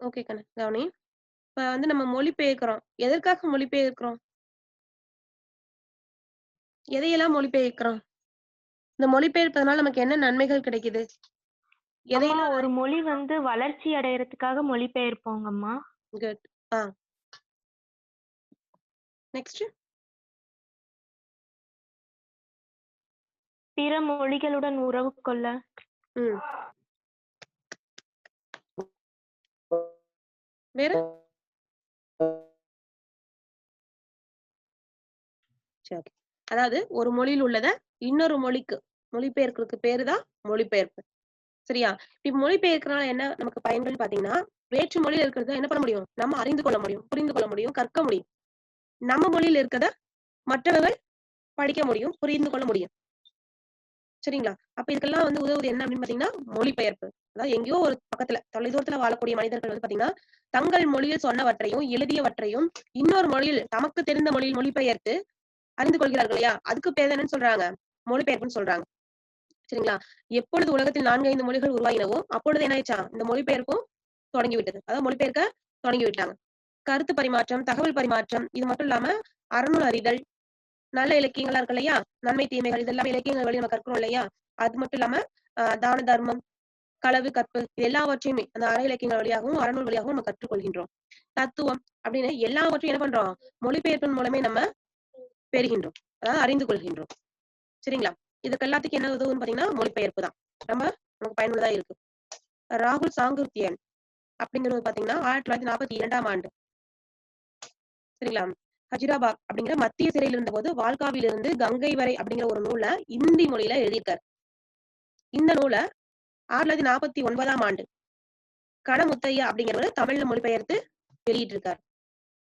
Okay கண்ணு. கவனி. இப்ப வந்து நம்ம மொழிபெயர்க்கிறோம். எதற்காக மொழிபெயர்க்கிறோம்? எதையெல்லாம் மொழிபெயர்க்கிறோம்? இந்த மொழிபெயர்ப்பதனால நமக்கு என்ன நன்மைகள் கிடைக்குது? எதையெல்லாம் ஒரு மொழி வந்து வளர்ச்சி அடையறதுக்காக மொழிபெயர்ப்போங்கம்மா. குட். ஆ. நெக்ஸ்ட். பிற மொழிகளுடன் உறவு கொள்ள. வேற? சரி. அதாவது ஒரு மொழியில் உள்ளத இன்னொரு மொழிக்கு மொழிபெயர்க்கிறதுக்கு பேரு தான் மொழிபெயர்ப்பு. சரியா? இப்ப மொழிபெயர்க்கிறனால என்ன நமக்கு பயன்கள் பாத்தீங்கன்னா வேற்று மொழியில இருக்கிறத என்ன பண்ண முடியும்? நம்ம அறிந்து கொள்ள முடியும், புரிந்து கொள்ள முடியும், கற்க முடியும். நம்ம மொழியில இருக்கிறத மற்றவர்கள் படிக்க முடியும், புரிந்து கொள்ள முடியும். சரிங்களா? அப்ப இதுக்கெல்லாம் வந்து உதவுது என்ன அப்படின்னு பாத்தீங்கன்னா மொழிபெயர்ப்பு. அதாவது எங்கேயோ ஒரு பக்கத்துல தொலைதூரத்துல வாழக்கூடிய மனிதர்கள் வந்து பாத்தீங்கன்னா தங்கள் மொழியில் சொன்னவற்றையும், எழுதியவற்றையும் இன்னொரு மொழியில் தமக்கு தெரிந்த மொழியில் மொழிபெயர்த்து அறிந்து கொள்கிறார்கள் இல்லையா? அதுக்கு பேர் என்னன்னு சொல்றாங்க? மொழிபெயர்ப்புன்னு சொல்றாங்க. சரிங்களா? எப்பொழுது உலகத்தில் 4, 5 மொழிகள் உருவாகினவோ, அப்பொழுது என்ன ஆயிடுச்சாம்? இந்த மொழிபெயர்ப்பும் தொடங்கி விட்டது அதாவது மொழிபெயர்க்க தொடங்கி விட்டாங்க. கருத்து பரிமாற்றம், தகவல் பரிமாற்றம் இது மட்டும் இல்லாம அறநூல் அறிதல், நல்ல இலக்கியங்களா இருக்கு இல்லையா? நன்மை, தீமைகள் இதெல்லாம் இலக்கியங்கள் வழி நம்ம கற்கிறோம் இல்லையா? அது மட்டும் இல்லாம தான தர்மம், களவு, கற்பு எல்லாவற்றையுமே அந்த அற இலக்கியங்கள் வழியாகவும், அறநூல் வழியாகவும் நம்ம கற்றுக்கொள்கின்றோம். தத்துவம் அப்படின்னு எல்லாவற்றையும் என்ன பண்றோம்? மொழிபெயர்ப்பின் மூலமே நம்ம பெறுகின்றோம். அதாவது அறிந்து கொள்கின்றோம். சரிங்களா? இதுக்கு எல்லாத்துக்கும் என்ன உதவுன்னு பாத்தீங்கன்னா மொழிபெயர்ப்பு தான். நம்ம நமக்கு பயனுள்ளதா இருக்கு. ராகுல் சாங்குர்த்தியன் அப்படிங்கிறவர் பார்த்தீங்கன்னா, 1942ஆம் ஆண்டு. சரிங்களா? ஹஜிராபாத் அப்படிங்கிற மத்திய சிறையில் இருந்தபோது, வால்காவிலிருந்து கங்கை வரை அப்படிங்கிற ஒரு நூலை இந்தி மொழியில எழுதியிருக்கார் இந்த நூலை ஆயிரத்தி நாற்பத்தி ஒன்பதாம் ஆண்டு கணமுத்தையா அப்படிங்கிறவர் தமிழ்ல மொழிபெயர்த்து வெளியிட்டிருக்கார்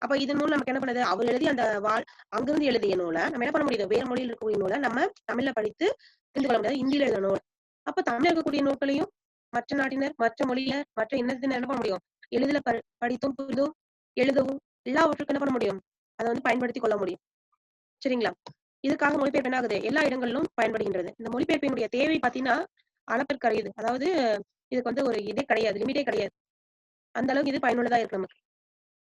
அப்ப இதன் மூலம் நமக்கு என்ன பண்ணுது? அவர் எழுதி அந்த வால் அங்கிருந்து எழுதிய நூலை நம்ம என்ன பண்ண முடியுது? வேற மொழியில் இருக்கக்கூடிய நூல நம்ம தமிழ்ல படித்து தெரிந்து கொள்ள முடியாது. இந்தியில எழுதின நூல். அப்ப தமிழ்ல இருக்கக்கூடிய நூல்களையும் மற்ற நாட்டினர், மற்ற மொழியில, மற்ற இனத்தினர் என்ன பண்ண முடியும்? எளிதில ப படித்தும், புரிதும் எழுதவும் எல்லாவற்றுக்கும் என்ன பண்ண முடியும்? அதை வந்து பயன்படுத்திக் கொள்ள முடியும். சரிங்களா? இதுக்காக மொழிபெயர்ப்பு என்ன ஆகுது? எல்லா இடங்களிலும் பயன்படுகின்றது. இந்த மொழிபெயர்ப்பினுடைய தேவை பார்த்தீங்கன்னா, அளப்பிற்கரியது. அதாவது இதுக்கு வந்து ஒரு இதே கிடையாது. லிமிட்டே கிடையாது. அந்த அளவுக்கு இது பயனுள்ளதா இருக்கு நமக்கு.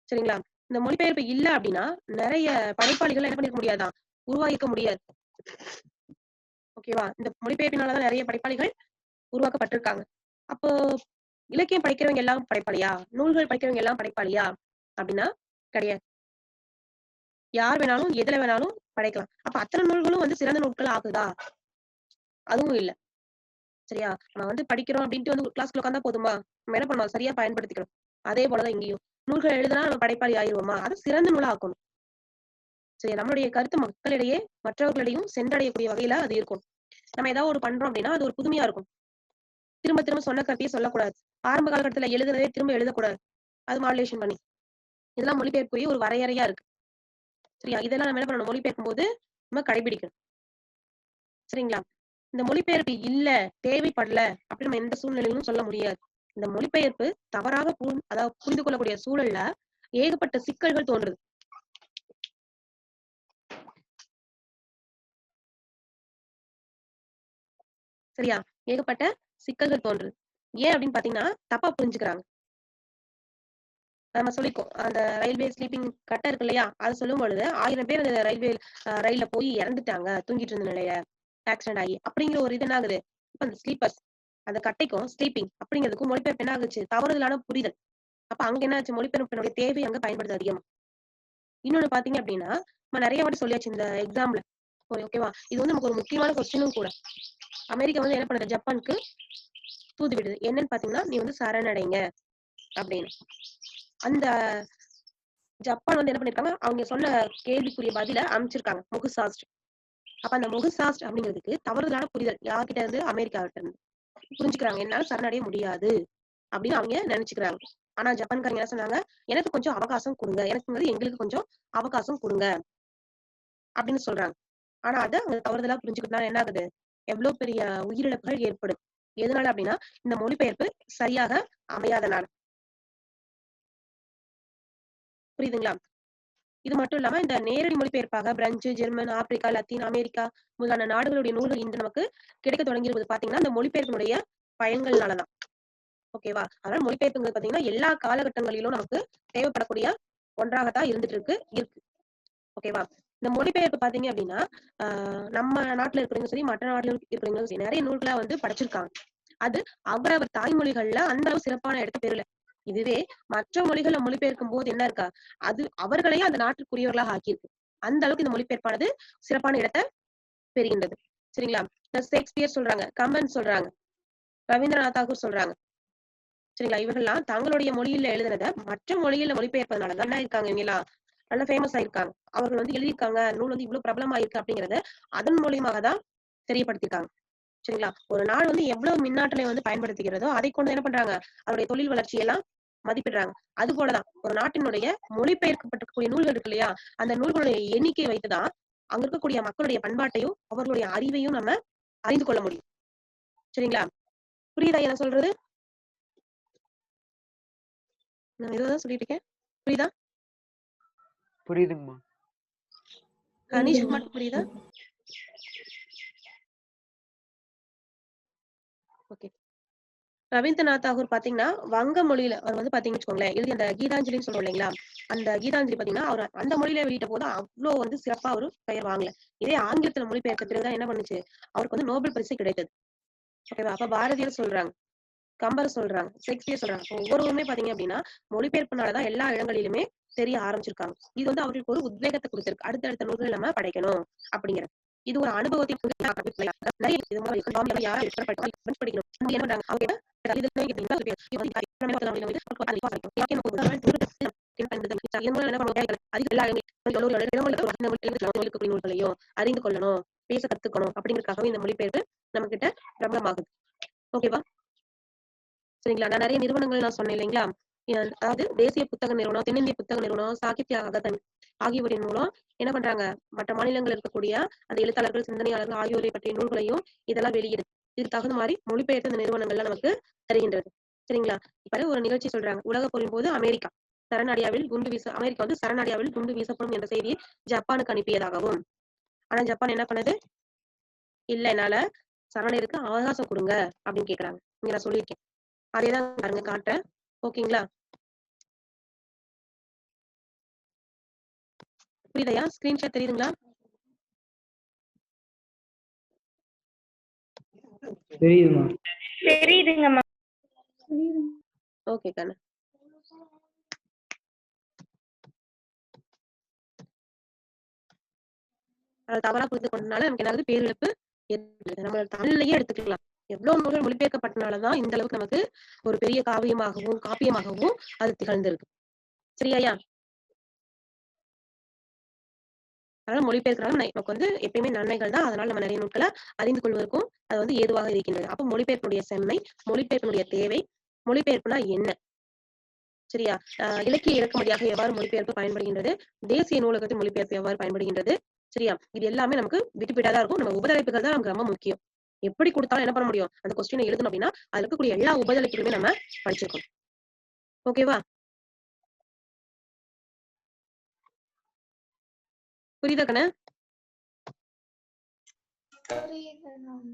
சரிங்களா? இந்த மொழிபெயர்ப்பு இல்ல அப்படின்னா, நிறைய படைப்பாளிகள் என்ன பண்ணிக்க முடியாதான் உருவாகியிருக்க முடியாது. ஓகேவா? இந்த மொழிபெயர்ப்பினாலதான் நிறைய படைப்பாளிகள் உருவாக்கப்பட்டிருக்காங்க. அப்போ இலக்கியம் படிக்கிறவங்க எல்லாம் படைப்பாளியா? நூல்கள் படிக்கிறவங்க எல்லாம் படைப்பாளியா? அப்படின்னா கிடையாது. யார் வேணாலும், எதுல வேணாலும் படைக்கலாம். அப்ப அத்தனை நூல்களும் வந்து சிறந்த நூல்கள் ஆகுதா? அதுவும் இல்ல. சரியா? நம்ம வந்து படிக்கிறோம் அப்படின்ட்டு வந்து கிளாஸ்ல உட்காந்தா போதுமா? நம்ம என்ன பண்ணுவோம் சரியா பயன்படுத்திக்கணும். அதே போலதான் இங்கேயும். நூல்கள் எழுதுனா நம்ம படைப்பாளி ஆயிடுவோமா அது சிறந்த நூலா ஆக்கணும். சரியா? நம்மளுடைய கருத்து மக்களிடையே, மற்றவர்களிடையும் சென்றடையக்கூடிய வகையில அது இருக்கும் நம்ம ஏதாவது ஒரு பண்றோம் அப்படின்னா, அது ஒரு புதுமையா இருக்கும். திரும்ப திரும்ப சொன்ன கருத்தையே சொல்லக்கூடாது. ஆரம்ப காலகட்டத்துல எழுதுனதே திரும்ப எழுதக்கூடாது. அது மாடுலேஷன் பண்ணி. இதெல்லாம் மொழிபெயர்ப்புரிய ஒரு வரையறையா இருக்கு. சரியா? இதெல்லாம் நம்ம என்ன பண்ணணும்? மொழிபெயர்க்கும் போது நம்ம கடைபிடிக்கணும். சரிங்களா? இந்த மொழிபெயர்ப்பு இல்ல, தேவைப்படல அப்படின்னு நம்ம எந்த சூழ்நிலையிலும் சொல்ல முடியாது. இந்த மொழிபெயர்ப்பு தவறாக பு அதாவது புரிந்து கொள்ளக்கூடிய சூழல்ல ஏகப்பட்ட சிக்கல்கள் தோன்றுது. சரியா? ஏகப்பட்ட சிக்கல்கள் தோன்றுது. ஏன் அப்படின்னு பாத்தீங்கன்னா தப்பா புரிஞ்சுக்கிறாங்க. நம்ம சொல்லிக்கும் அந்த ரயில்வே ஸ்லீப்பிங் கட்டை இருக்கு இல்லையா? அத சொல்லும்பொழுது ஆயிரம் பேர் அந்த ரயில்வே ரயில்ல போய் இறந்துட்டாங்க. தூங்கிட்டு இருந்த நிலையில ஆக்சிடென்ட் ஆகி. அப்படிங்கிற ஒரு இது என்ன ஆகுது? இப்ப அந்த ஸ்லீப்பர்ஸ் அந்த கட்டைக்கும் ஸ்லீப்பிங் அப்படிங்கிறதுக்கும் மொழிபெயர்ப்பு என்ன ஆகுச்சு? தவறுதலான புரிதல். அப்ப அங்க என்ன ஆச்சு? மொழிபெயர்ப்பினுடைய தேவை அங்க பயன்படுது அதிகமா. இன்னொன்னு பாத்தீங்க அப்படின்னா, நம்ம நிறைய வாட்டி சொல்லியாச்சு இந்த எக்ஸாம்ல. ஓகேவா? இது வந்து நமக்கு ஒரு முக்கியமான கொஸ்டினும் கூட. அமெரிக்கா வந்து என்ன பண்ணுது? ஜப்பானுக்கு தூது விடுது. என்னன்னு பாத்தீங்கன்னா நீ வந்து சரணடைங்க அப்படின்னு. அந்த ஜப்பான் வந்து என்ன பண்ணிருக்காங்க? அவங்க சொன்ன கேள்விக்குரிய பதில அமைச்சிருக்காங்க முகுசாஸ்ட். அப்ப அந்த முகுசாஸ்ட் அப்படிங்கிறதுக்கு தவறுதலான புரிதல். யார்கிட்ட இருந்து? அமெரிக்காவிட்ட இருந்து. புரிஞ்சுக்கிறாங்க. என்னால சரணடைய முடியாது அப்படின்னு அவங்க நினைச்சுக்கிறாங்க ஆனா ஜப்பான்காரங்க என்ன சொன்னாங்க? எனக்கு கொஞ்சம் அவகாசம் கொடுங்க எனக்குங்கிறது எங்களுக்கு கொஞ்சம் அவகாசம் கொடுங்க அப்படின்னு சொல்றாங்க. ஆனா அத அவங்க தவறுதலா புரிஞ்சுக்கிட்டா என்ன ஆகுது? எவ்ளோ பெரிய உயிரிழப்புகள் ஏற்படும் எதனால அப்படின்னா, இந்த மொழிபெயர்ப்பு சரியாக அமையாதனால. புரியுதுங்களா? இது மட்டும் இல்லாம இந்த நேரடி மொழிபெயர்ப்பாக French, German, Africa, Latin America முதலான நாடுகளுடைய நூல்கள் இன்று நமக்கு கிடைக்க தொடங்கியிருப்பது பாத்தீங்கன்னா இந்த மொழிபெயர்ப்பினுடைய பயன்கள்னால தான். ஓகேவா அதனால மொழிபெயர்ப்புங்கிறது பாத்தீங்கன்னா எல்லா காலகட்டங்களிலும் நமக்கு தேவைப்படக்கூடிய ஒன்றாகத்தான் இருந்துட்டு இருக்கு. இருக்கு ஓகேவா இந்த மொழிபெயர்ப்பு பாத்தீங்க அப்படின்னா ஆஹ் நம்ம நாட்டுல இருக்கிறவங்க சரி மற்ற நாட்டுல இருக்கிறவங்களும் சரி நிறைய நூல்களை வந்து படிச்சிருக்காங்க. அது அவரவர் தாய்மொழிகள்ல அந்த அளவு சிறப்பான இடத்த பெறல. இதுவே மற்ற மொழிகளை மொழிபெயர்க்கும் போது என்ன இருக்கா? அது அவர்களையே அந்த நாட்டுக்குரியவர்களாக ஆக்கியிருக்கு. அந்த அளவுக்கு இந்த மொழிபெயர்ப்பானது சிறப்பான இடத்தை பெறுகின்றது. சரிங்களா? ஷேக்ஸ்பியர் சொல்றாங்க கம்பன் சொல்றாங்க ரவீந்திரநாத் தாகூர் சொல்றாங்க. சரிங்களா? இவர்கள்லாம் தங்களுடைய மொழியில எழுதுனத மற்ற மொழியில மொழிபெயர்ப்பதனால தான் என்ன இருக்காங்க இவங்கெல்லாம் நல்லா ஃபேமஸ் ஆயிருக்காங்க. அவர்கள் வந்து எழுதியிருக்காங்க நூல் வந்து இவ்வளவு பிரபலமாயிருக்கு அப்படிங்கறத அதன் மூலியமாக தான் தெரியப்படுத்திருக்காங்க சரிங்களா? ஒரு நாள் வந்து எவ்வளவு மின்னாற்றலை வந்து பயன்படுத்துகிறதோ அதை கொண்டு என்ன பண்றாங்க? அவருடைய தொழில் வளர்ச்சியெல்லாம் மதிப்பிடுறாங்க. அது போலதான் ஒரு நாட்டினுடைய மொழிபெயர்க்கப்பட்டிருக்கக்கூடிய நூல்கள் இருக்கு இல்லையா? அந்த நூல்களுடைய எண்ணிக்கை வைத்துதான் அங்க இருக்கக்கூடிய மக்களுடைய பண்பாட்டையும் அவர்களுடைய அறிவையும் நம்ம அறிந்து கொள்ள முடியும். சரிங்களா? புரியுதா என்ன சொல்றது? நான் இதுதான் சொல்லிட்டு இருக்கேன். புரியுதா? புரியுதுங்கம்மா. கனிஷ்க்கு மட்டும் புரியுதா. ஓகே. ரவீந்திரநாத் தாகூர் பாத்தீங்கன்னா வங்க மொழியில அவர் வந்து பாத்தீங்கன்னு வச்சுக்கோங்களேன் எழுதி அந்த கீதாஞ்சலின்னு சொல்றோம் இல்லைங்களா? அந்த கீதாஞ்சலி பாத்தீங்கன்னா அவர் அந்த மொழியில வெளியிட்ட போது அவ்வளவு வந்து சிறப்பா ஒரு பெயர் வாங்கல. இதே ஆங்கிலத்துல மொழிபெயர்த்த பிறகுதான் என்ன பண்ணுச்சு? அவருக்கு வந்து நோபல் பரிசு கிடைத்தது. ஓகேவா அப்ப பாரதியார் சொல்றாங்க கம்பர் சொல்றாங்க ஷேக்ஸ்பியர் சொல்றாங்க. ஒவ்வொருவருமே பாத்தீங்க அப்படின்னா மொழிபெயர்ப்புனாலதான் எல்லா இடங்களிலுமே தெரிய ஆரம்பிச்சிருக்காங்க. இது வந்து அவருக்கு ஒரு உத்வேகத்தை கொடுத்திருக்கு. அடுத்தடுத்த நூல்கள் நம்ம படைக்கணும் அப்படிங்கிற. இது ஒரு அனுபவத்தை நூல்களையும் அறிந்து கொள்ளணும் பேச கத்துக்கணும் அப்படிங்கறதுக்காகவே இந்த மொழிபெயர்ப்பு நம்ம கிட்ட பிரபலமாகுது ஓகேவா சரிங்களா நான் நிறைய நிறுவனங்கள் நான் சொன்னேன் இல்லைங்களா அதாவது தேசிய புத்தக நிறுவனம் தென்னிந்திய புத்தக நிறுவனம் சாகித்ய அகதன் ஆகியவற்றின் மூலம் என்ன பண்றாங்க மற்ற மாநிலங்கள் இருக்கக்கூடிய அந்த எழுத்தாளர்கள் சிந்தனையாளர்கள் ஆகியோரை பற்றிய நூல்களையும் இதெல்லாம் வெளியிடுது. இதுக்கு தகுந்த மாதிரி மொழிபெயர்த்த இந்த நிறுவனங்கள்லாம் நமக்கு தருகின்றது. சரிங்களா? இப்ப ஒரு நிகழ்ச்சி சொல்றாங்க. உலக போரின் போது அமெரிக்கா. சரணடியாவில் குண்டு வீச அமெரிக்கா வந்து சரணடியாவில் குண்டு வீசப்படும் என்ற செய்தியை ஜப்பானுக்கு அனுப்பியதாகவும். ஆனா ஜப்பான் என்ன பண்ணுது? இல்ல என்னால சரணடைக்கு அவகாசம் கொடுங்க அப்படின்னு கேக்குறாங்க. இங்க நான் சொல்லியிருக்கேன். அதேதான் பாருங்க காட்டுறேன். ஓகேங்களா? புரியுதையா ஸ்கிரீன்ஷாட் தெரியுதுங்களா? தெரியுதுமா? தெரியுதுங்கம்மா ஓகே கண்ணு. அதை தவறா புரிந்து கொண்டனால நமக்கு ஏதாவது பேரிழப்பு நம்ம தமிழ்லயே எடுத்துக்கலாம். எவ்வளவு நூல்கள் மொழிபெயர்க்கப்பட்டனாலதான் இந்த அளவுக்கு நமக்கு ஒரு பெரிய காவியமாகவும் காப்பியமாகவும் அது திகழ்ந்திருக்கு. சரியாயா? அதனால மொழிபெயர்க்கிறாலும் நமக்கு வந்து எப்பயுமே நன்மைகள் தான். அதனால நம்ம நிறைய நூல்களை அறிந்து கொள்வதற்கும் அது வந்து ஏதுவாக இருக்கின்றது. அப்ப மொழிபெயர்ப்பினுடைய செம்மை மொழிபெயர்ப்பினுடைய தேவை மொழிபெயர்ப்புனா என்ன? சரியா? இலக்கிய இறக்குமதியாக எவ்வாறு மொழிபெயர்ப்பு பயன்படுகின்றது? தேசிய நூலகத்தின் மொழிபெயர்ப்பு எவ்வாறு பயன்படுகின்றது? சரியா? இது எல்லாமே நமக்கு விட்டுவிட்டாதான் இருக்கும். நம்ம உபதலைப்புகள் தான் நமக்கு ரொம்ப முக்கியம். எப்படி கொடுத்தாலும் என்ன பண்ண முடியும்? அந்த கொஸ்டினை எழுதணும் அப்படின்னா அதுல இருக்கக்கூடிய எல்லா உபதலைப்புகளுமே நம்ம படிச்சிருக்கோம் ஓகேவா? புரியுதா கண்ணு? புரியுது மேம்